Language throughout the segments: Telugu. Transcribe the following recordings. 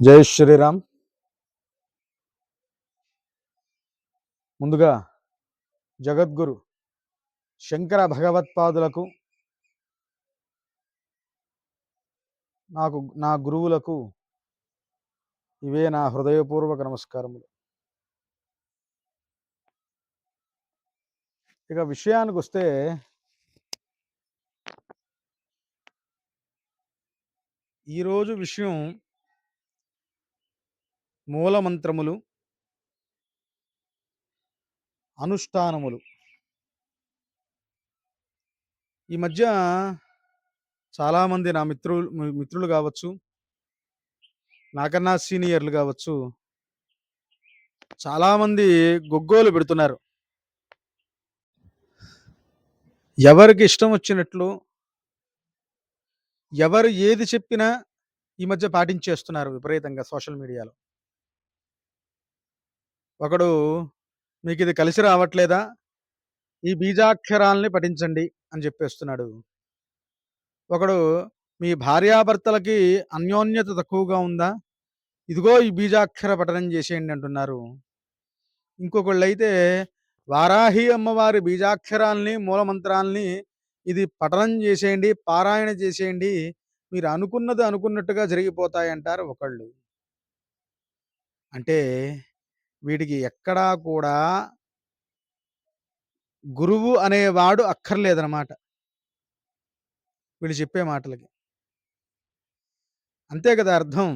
జై శ్రీరామ్. ముందుగా జగద్గురు శంకర భగవత్పాదులకు నాకు నా గురువులకు ఇవే నా హృదయపూర్వక నమస్కారములు. ఇక విషయానికి వస్తే ఈరోజు విషయం మూలమంత్రములు అనుష్ఠానములు. ఈ మధ్య చాలామంది నా మిత్రులు మిత్రులు కావచ్చు నాకన్నా సీనియర్లు కావచ్చు చాలామంది గొగ్గోలు పెడుతున్నారు. ఎవరికి ఇష్టం వచ్చినట్లు ఎవరు ఏది చెప్పినా ఈ మధ్య పాటించేస్తున్నారు విపరీతంగా సోషల్ మీడియాలో. ఒకడు మీకు ఇది కలిసి రావట్లేదా? ఈ బీజాక్షరాల్ని పఠించండి అని చెప్పేస్తున్నాడు. ఒకడు మీ భార్యాభర్తలకి అన్యోన్యత తక్కువగా ఉందా? ఇదిగో ఈ బీజాక్షర పఠనం చేసేయండి అంటున్నారు. ఇంకొకళ్ళు అయితే వారాహి అమ్మవారి బీజాక్షరాల్ని మూలమంత్రాల్ని ఇది పఠనం చేసేయండి పారాయణ చేసేయండి మీరు అనుకున్నది అనుకున్నట్టుగా జరిగిపోతాయి అంటారు ఒకళ్ళు. అంటే వీడికి ఎక్కడా కూడా గురువు అనేవాడు అక్కర్లేదన్నమాట. వీళ్ళు చెప్పే మాటలకి. అంతే కదా అర్థం?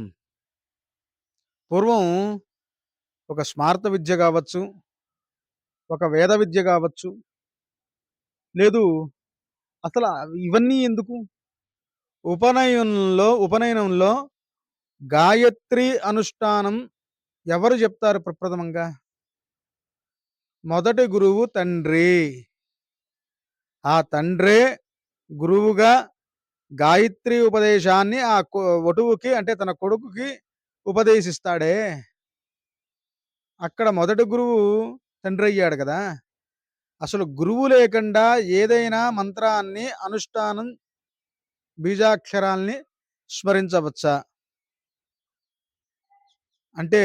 పూర్వం ఒక స్మార్త విద్య కావచ్చు ఒక వేద విద్య కావచ్చు లేదు అసలు ఇవన్నీ ఎందుకు? ఉపనయనంలో ఉపనయనంలో గాయత్రి అనుష్ఠానం ఎవరు చెప్తారు ప్రప్రథమంగా? మొదటి గురువు తండ్రి. ఆ తండ్రే గురువుగా గాయత్రి ఉపదేశాన్ని ఆ కొ- వటువుకి అంటే తన కొడుకుకి ఉపదేశిస్తాడే. అక్కడ మొదటి గురువు తండ్రి అయ్యాడు కదా. అసలు గురువు లేకుండా ఏదైనా మంత్రాన్ని అనుష్ఠానం బీజాక్షరాల్ని స్మరించవచ్చా? అంటే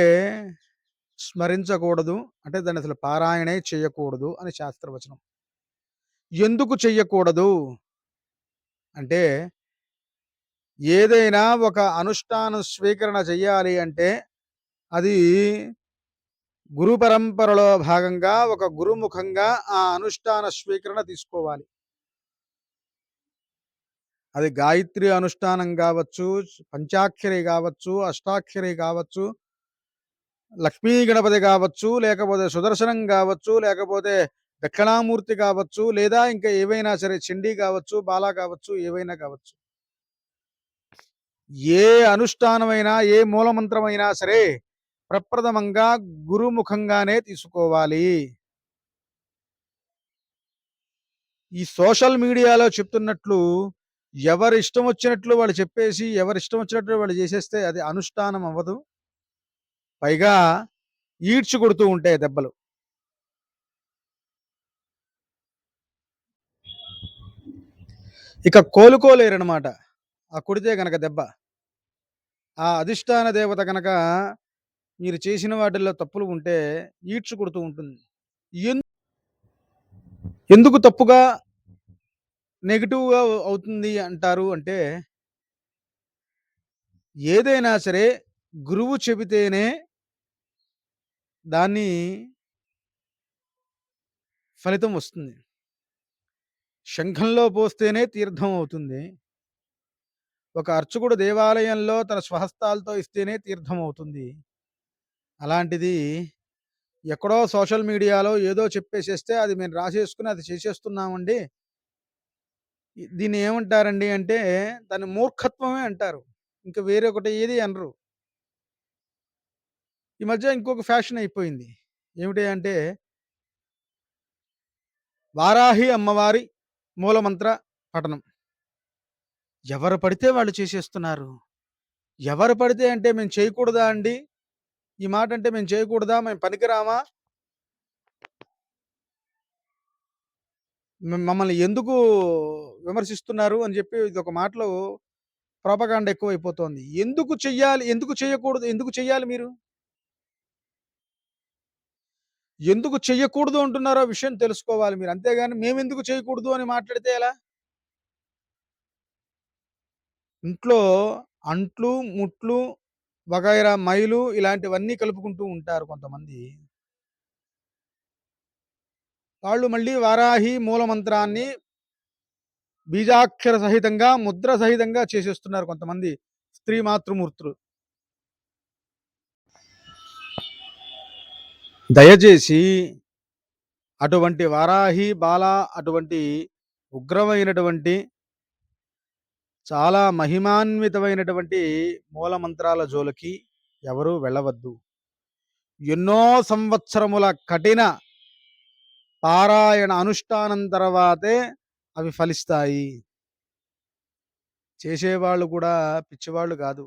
స్మరించకూడదు. అంటే దాన్ని అసలు పారాయణే చేయకూడదు అని శాస్త్రవచనం. ఎందుకు చెయ్యకూడదు? అంటే ఏదైనా ఒక అనుష్ఠానం స్వీకరణ చెయ్యాలి అంటే అది గురు పరంపరలో భాగంగా ఒక గురుముఖంగా ఆ అనుష్ఠాన స్వీకరణ తీసుకోవాలి. అది గాయత్రి అనుష్ఠానం కావచ్చు పంచాక్షరి కావచ్చు అష్టాక్షరి కావచ్చు లక్ష్మీ గణపతి కావచ్చు లేకపోతే సుదర్శనం కావచ్చు లేకపోతే దక్షిణామూర్తి కావచ్చు లేదా ఇంకా ఏవైనా సరే చండీ కావచ్చు బాలా కావచ్చు ఏవైనా కావచ్చు. ఏ అనుష్ఠానమైనా ఏ మూలమంత్రమైనా సరే ప్రప్రథమంగా గురుముఖంగానే తీసుకోవాలి. ఈ సోషల్ మీడియాలో చెప్తున్నట్లు ఎవరి ఇష్టం వచ్చినట్లు వాళ్ళు చెప్పేసి ఎవరి ఇష్టం వచ్చినట్లు వాళ్ళు చేసేస్తే అది అనుష్ఠానం అవ్వదు. పైగా ఈడ్చి కొడుతూ ఉంటాయి దెబ్బలు. ఇక కోలుకోలేరనమాట ఆ కొడితే గనక దెబ్బ. ఆ అధిష్టాన దేవత గనక మీరు చేసిన వాటిల్లో తప్పులు ఉంటే ఈడ్చి కొడుతూ ఉంటుంది. ఎందుకు తప్పుగా నెగిటివ్గా అవుతుంది అంటారు అంటే ఏదైనా సరే గురువు చెబితేనే దాన్ని ఫలితం వస్తుంది. శంఖంలో పోస్తేనే తీర్థం అవుతుంది. ఒక అర్చకుడు దేవాలయంలో తన స్వహస్తాలతో ఇస్తేనే తీర్థం అవుతుంది. అలాంటిది ఎక్కడో సోషల్ మీడియాలో ఏదో చెప్పేసేస్తే అది మేము రాసేసుకుని అది చేసేస్తున్నామండి. దీన్ని ఏమంటారండి అంటే దాన్ని మూర్ఖత్వమే అంటారు. ఇంకా వేరొకటి ఏది అనరు. ఈ మధ్య ఇంకొక ఫ్యాషన్ అయిపోయింది ఏమిటి అంటే వారాహి అమ్మవారి మూలమంత్ర పఠనం ఎవరు పడితే వాళ్ళు చేసేస్తున్నారు ఎవరు పడితే అంటే మేము చేయకూడదా అండి ఈ మాట అంటే మేము చేయకూడదా మేము పనికిరామా మమ్మల్ని ఎందుకు విమర్శిస్తున్నారు అని చెప్పి ఇది ఒక మాటలో ప్రొపగండా ఎక్కువైపోతోంది. ఎందుకు చెయ్యాలి? ఎందుకు చేయకూడదు? ఎందుకు చెయ్యాలి మీరు? ఎందుకు చెయ్యకూడదు అంటున్నారో విషయం తెలుసుకోవాలి మీరు. అంతేగాని మేమెందుకు చేయకూడదు అని మాట్లాడితే ఎలా? ఇంట్లో అంట్లు, ముట్లు, వగైరా మైలు ఇలాంటివన్నీ కలుపుకుంటూ ఉంటారు కొంతమంది. వాళ్ళు మళ్ళీ వారాహి మూలమంత్రాన్ని బీజాక్షర సహితంగా, ముద్ర సహితంగా చేసేస్తున్నారు కొంతమంది స్త్రీ మాతృమూర్తులు. దయచేసి అటువంటి వారాహి, బాల అటువంటి ఉగ్రమైనటువంటి చాలా మహిమాన్వితమైనటువంటి మూలమంత్రాల జోలికి ఎవరూ వెళ్ళవద్దు. ఎన్నో సంవత్సరముల కఠిన పారాయణ అనుష్ఠానం తర్వాతే అవి ఫలిస్తాయి. చేసేవాళ్ళు కూడా పిచ్చివాళ్ళు కాదు.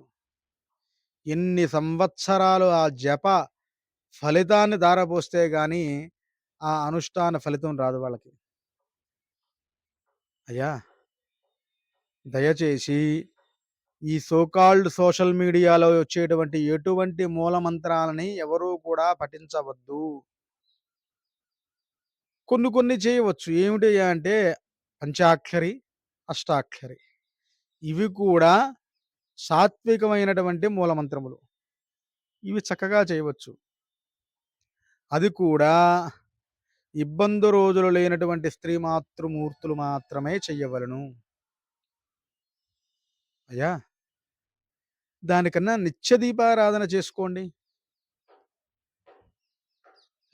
ఎన్ని సంవత్సరాలు ఆ జప ఫలితాన్ని దారపోస్తే కానీ ఆ అనుష్ఠాన ఫలితం రాదు వాళ్ళకి. అయ్యా! దయచేసి ఈ సోకాల్డ్ సోషల్ మీడియాలో వచ్చేటువంటి ఎటువంటి మూలమంత్రాలని ఎవరూ కూడా పఠించవద్దు. కొన్ని కొన్ని చేయవచ్చు. ఏమిటి అంటే పంచాక్షరి, అష్టాక్షరి. ఇవి కూడా సాత్వికమైనటువంటి మూలమంత్రములు. ఇవి చక్కగా చేయవచ్చు. అది కూడా ఇబ్బంది రోజులు లేనటువంటి స్త్రీ మాతృమూర్తులు మాత్రమే చెయ్యవలను అయ్యా! దానికన్నా నిత్య దీపారాధన చేసుకోండి.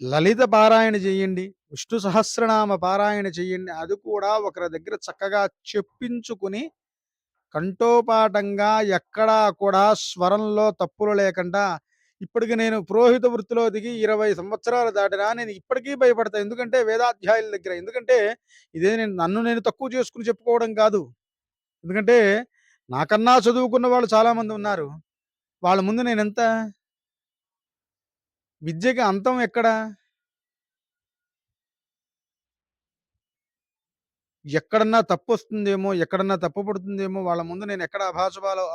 లలిత పారాయణ చేయండి. విష్ణు సహస్రనామ పారాయణ చేయండి. అది కూడా ఒకరి దగ్గర చక్కగా చెప్పించుకుని కంఠోపాఠంగా ఎక్కడా కూడా స్వరంలో తప్పులు లేకుండా ఇప్పటికి నేను పురోహిత వృత్తిలో దిగి 20 సంవత్సరాలు దాటినా నేను ఇప్పటికీ భయపడతాను ఎందుకంటే వేదాధ్యాయుల దగ్గర. ఎందుకంటే ఇదే నేను నన్ను నేను తక్కువ చేసుకుని చెప్పుకోవడం కాదు. ఎందుకంటే నాకన్నా చదువుకున్న వాళ్ళు చాలామంది ఉన్నారు. వాళ్ళ ముందు నేను ఎంత విద్యకి అంతం ఎక్కడ? ఎక్కడన్నా తప్పు వస్తుందేమో ఎక్కడన్నా తప్పు పడుతుందేమో, వాళ్ళ ముందు నేను ఎక్కడ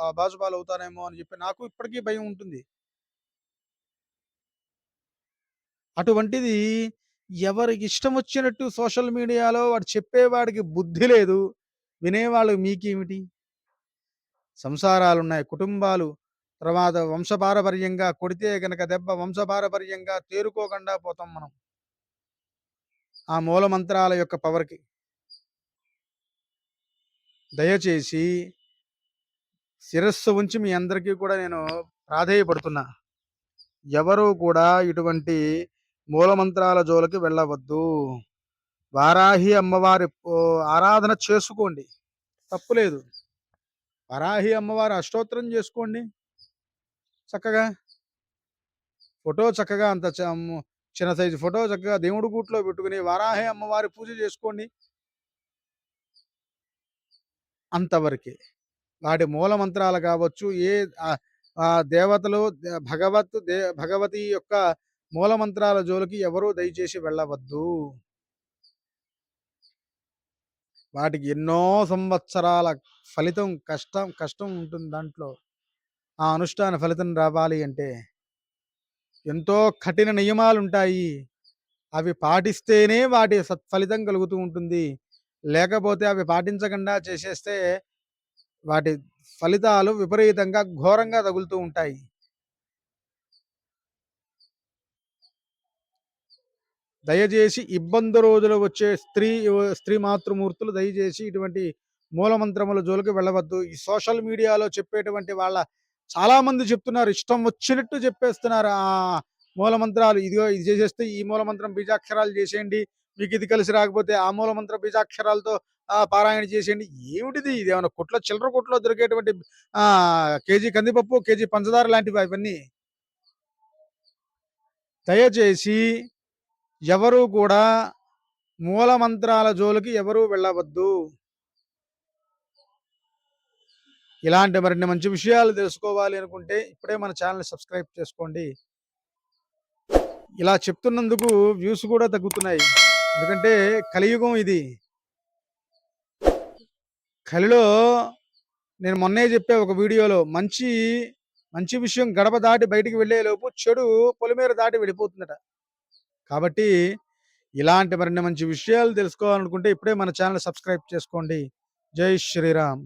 అభాసుపాలు అవుతానేమో అని చెప్పి నాకు ఇప్పటికీ భయం ఉంటుంది. అటువంటిది ఎవరికి ఇష్టం వచ్చినట్టు సోషల్ మీడియాలో వాడు చెప్పేవాడికి బుద్ధి లేదు. వినేవాళ్ళు మీకేమిటి? సంసారాలున్నాయి, కుటుంబాలు తర్వాత వంశపారపర్యంగా కొడితే గనక దెబ్బ వంశపారపర్యంగా తేరుకోకుండా పోతాం మనం. ఆ మూలమంత్రాల యొక్క పవర్‌కి. దయచేసి శిరస్సు ఉంచి మీ అందరికీ కూడా నేను ప్రాధేయపడుతున్నా. ఎవరు కూడా ఇటువంటి మూలమంత్రాల జోలికి వెళ్ళవద్దు. వారాహి అమ్మవారి ఆరాధన చేసుకోండి. తప్పులేదు. వరాహి అమ్మవారి అష్టోత్తరం చేసుకోండి. చక్కగా. ఫోటో చక్కగా అంత చ చిన్న సైజు ఫోటో చక్కగా దేవుడి గూట్లో పెట్టుకుని వారాహి అమ్మవారి పూజ చేసుకోండి. అంతవరకే. వాటి మూల మంత్రాలు కావచ్చు, ఏ దేవతలు భగవత్ దే భగవతి యొక్క మూలమంత్రాల జోలికి ఎవరూ దయచేసి వెళ్ళవద్దు. వాటికి ఎన్నో సంవత్సరాల ఫలితం కష్టం కష్టం ఉంటుంది దాంట్లో. ఆ అనుష్ఠాన ఫలితం రావాలి అంటే. ఎంతో కఠిన నియమాలు ఉంటాయి అవి పాటిస్తేనే వాటి సత్ఫలితం కలుగుతూ ఉంటుంది. లేకపోతే అవి పాటించకుండా చేసేస్తే వాటి ఫలితాలు విపరీతంగా ఘోరంగా తగులుతూ ఉంటాయి. దయచేసి ఇబ్బంది రోజులు వచ్చే స్త్రీ స్త్రీ మాతృమూర్తులు దయచేసి ఇటువంటి మూలమంత్రముల జోలికి వెళ్ళవద్దు. ఈ సోషల్ మీడియాలో చెప్పేటువంటి వాళ్ళ చాలామంది చెప్తున్నారు. ఇష్టం వచ్చినట్టు చెప్పేస్తున్నారు. ఆ మూలమంత్రాలు ఇదిగో ఇది చేసేస్తే ఈ మూలమంత్రం బీజాక్షరాలు చేసేయండి. మీకు ఇది కలిసి రాకపోతే ఆ మూలమంత్ర బీజాక్షరాలతో పారాయణ చేసేయండి. ఏమిటిది? ఏమైనా కొట్ల చిల్లర కొట్లో దొరికేటువంటి కేజీ కందిపప్పు, కేజీ పంచదార లాంటివి అవన్నీ దయచేసి ఎవరు కూడా మూలమంత్రాల జోలికి ఎవరూ వెళ్ళవద్దు. ఇలాంటి మరిన్ని మంచి విషయాలు తెలుసుకోవాలి అనుకుంటే ఇప్పుడే మన ఛానల్ సబ్స్క్రైబ్ చేసుకోండి. ఇలా చెప్తున్నందుకు వ్యూస్ కూడా తగ్గుతున్నాయి. ఎందుకంటే కలియుగం ఇది. కలిలో నేను మొన్నే చెప్పే ఒక వీడియోలో మంచి మంచి విషయం గడప దాటి బయటికి వెళ్ళేలోపు చెడు పొలిమేర దాటి వెళ్ళిపోతుందట కాబట్టి ఇలాంటి మరిన్ని మంచి విషయాలు తెలుసుకోవాలనుకుంటే ఇప్పుడే మన ఛానల్ సబ్స్క్రైబ్ చేసుకోండి. జై శ్రీరామ్.